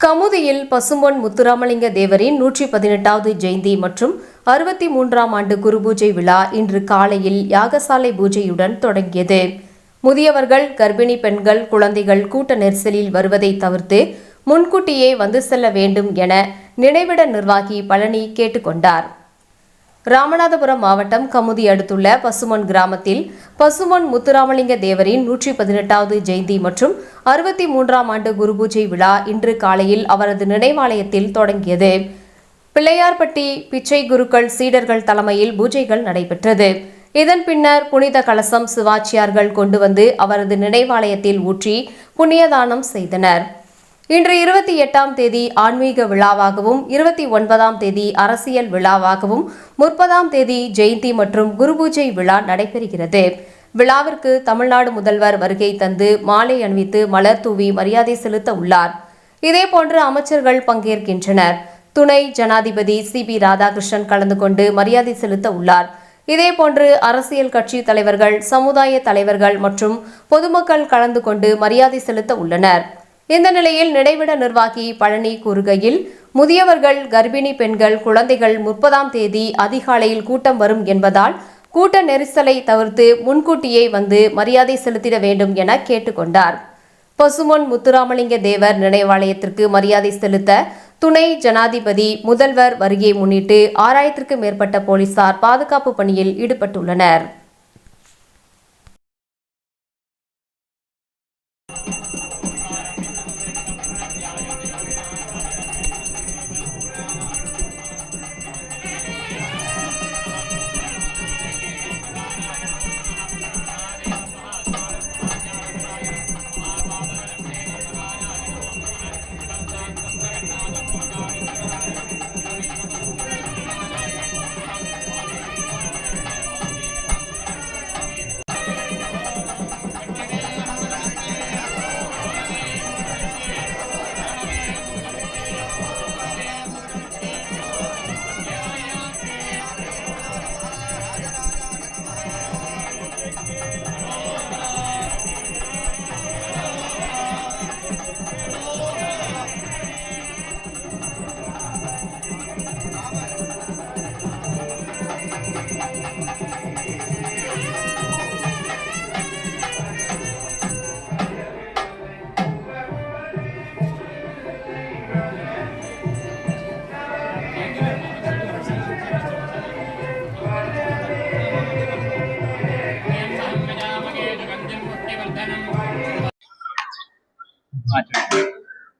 கமுதியில் பசும்பொன் முத்துராமலிங்க தேவரின் நூற்றி பதினெட்டாவது ஜெயந்தி மற்றும் அறுபத்தி மூன்றாம் ஆண்டு குருபூஜை விழா இன்று காலையில் யாகசாலை பூஜையுடன் தொடங்கியது. முதியவர்கள் கர்ப்பிணி பெண்கள் குழந்தைகள் கூட்ட நெரிசலில் வருவதை தவிர்த்து முன்கூட்டியே வந்து செல்ல வேண்டும் என நினைவிட நிர்வாகி பழனி கேட்டுக்கொண்டார். ராமநாதபுரம் மாவட்டம் கமுதி அடுத்துள்ள பசுமன் கிராமத்தில் பசுமன் முத்துராமலிங்க தேவரின் நூற்றி பதினெட்டாவது ஜெயந்தி மற்றும் அறுபத்தி மூன்றாம் ஆண்டு குருபூஜை விழா இன்று காலையில் அவரது நினைவாலயத்தில் தொடங்கியது. பிள்ளையார்பட்டி பிச்சை குருக்கள் சீடர்கள் தலைமையில் பூஜைகள் நடைபெற்றது. இதன் பின்னர் புனித கலசம் சிவாச்சியார்கள் கொண்டு வந்து அவரது நினைவாலயத்தில் ஊற்றி புண்ணியதானம் செய்தனர். இன்று இருபத்தி எட்டாம் தேதி ஆன்மீக விழாவாகவும் இருபத்தி ஒன்பதாம் தேதி அரசியல் விழாவாகவும் முப்பதாம் தேதி ஜெயந்தி மற்றும் குருபூஜை விழா நடைபெறுகிறது. விழாவிற்கு தமிழ்நாடு முதல்வர் வருகை தந்து மாலை அணிவித்து மலர் தூவி மரியாதை செலுத்த உள்ளார். இதேபோன்று அமைச்சர்கள் பங்கேற்கின்றனர். துணை ஜனாதிபதி சி பி ராதாகிருஷ்ணன் கலந்து கொண்டு மரியாதை செலுத்த உள்ளார். இதேபோன்று அரசியல் கட்சி தலைவர்கள் சமுதாய தலைவர்கள் மற்றும் பொதுமக்கள் கலந்து கொண்டு மரியாதை செலுத்த உள்ளனர். இந்த நிலையில் நினைவிட நிர்வாகி பழனி கூறுகையில் முதியவர்கள் கர்ப்பிணி பெண்கள் குழந்தைகள் முப்பதாம் தேதி அதிகாலையில் கூட்டம் வரும் என்பதால் கூட்ட நெரிசலை தவிர்த்து முன்கூட்டியே வந்து மரியாதை செலுத்திட வேண்டும் என கேட்டுக்கொண்டார். பசுமொன் முத்துராமலிங்க தேவர் நினைவாலயத்திற்கு மரியாதை செலுத்த துணை ஜனாதிபதி முதல்வர் வருகையை முன்னிட்டு ஆறாயிரத்திற்கும் மேற்பட்ட போலீசார் பாதுகாப்பு பணியில் ஈடுபட்டுள்ளனர்.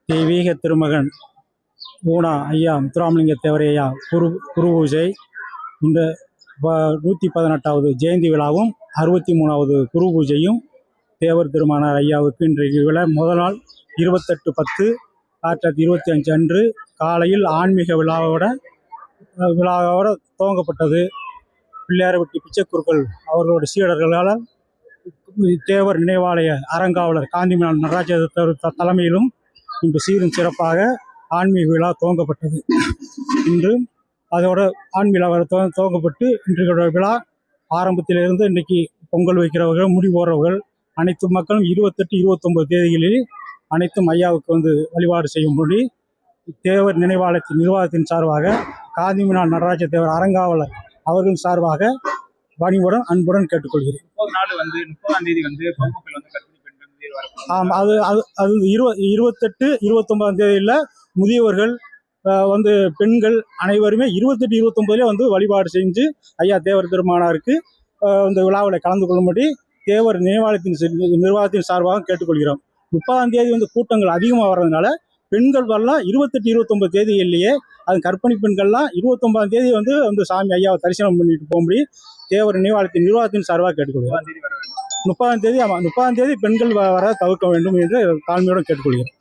தெய்வீக திருமகன் ஊனா ஐயா முத்துராமலிங்க தேவரை ஐயா குரு குரு பூஜை. இந்த ப- நூற்றி பதினெட்டாவது ஜெயந்தி விழாவும் அறுபத்தி மூணாவது குரு பூஜையும் தேவர் திருமணர் ஐயாவுக்கு இன்றைக்கு விழா. முதல் நாள் இருபத்தெட்டு பத்து ஆயிரத்தி தொள்ளாயிரத்தி இருபத்தி அஞ்சு அன்று காலையில் ஆன்மீக விழாவோட விழாவோட துவங்கப்பட்டது. பிள்ளையார்பட்டி பிச்சைக்குருக்கள் அவர்களோட சீடர்களால் தேவர் நினைவாலய அறங்காவலர் காந்திமலான் நடராஜ த- தலைமையிலும் இன்று சீரும் சிறப்பாக ஆன்மீக விழா துவங்கப்பட்டது. இன்று அதோட ஆன்மீக விழா துவங்கப்பட்டு இன்றைய விழா ஆரம்பத்திலிருந்து இன்னைக்கு பொங்கல் வைக்கிறவர்கள் முடி போடுறவர்கள் அனைத்து மக்களும் இருபத்தெட்டு இருபத்தொம்பது தேதிகளில் அனைத்தும் ஐயாவுக்கு வந்து வழிபாடு செய்யும்படி தேவர் நினைவாலயத்தின் நிர்வாகத்தின் சார்பாக காந்திமினால் நடராஜ தேவர் அறங்காவலர் அவர்களின் சார்பாக பணிவுடன் அன்புடன் கேட்டுக்கொள்கிறேன். முப்பது நாள் வந்து முப்பதாம் தேதி வந்து பொதுமக்கள் வந்து கர்ப்பிணி பெண்கள் வந்து வரக்கூடாது ஆம் அது அது அது இரு இருபத்தெட்டு இருபத்தொம்பதாம் தேதியில் முதியவர்கள் வந்து பெண்கள் அனைவருமே இருபத்தெட்டு இருபத்தொம்பதுலேயே வந்து வழிபாடு செஞ்சு ஐயா தேவர் திருமானாருக்கு இந்த விழாவில் கலந்து கொள்ளும்படி தேவர் நினைவாலயத்தின் சி- நிர்வாகத்தின் சார்பாக கேட்டுக்கொள்கிறோம். முப்பதாம் தேதி வந்து கூட்டங்கள் அதிகமாக வர்றதுனால பெண்கள் வரலாம். இருபத்தெட்டு இருபத்தொம்பது தேதியிலேயே அது கர்ப்பிணி பெண்கள்லாம் இருபத்தொம்பதாம் தேதி வந்து வந்து சாமி ஐயாவை தரிசனம் பண்ணிட்டு போகும்படி தேவர் நினைவாலயத்தின் நிர்வாகத்தின் சார்பாக கேட்டுக்கொள்கிறோம் முப்பதாம் தேதி ஆமாம் முப்பதாம் தேதி பெண்கள் வர தவிர்க்க வேண்டும் என்று தாழ்மையுடன் கேட்டுக்கொள்கிறேன்.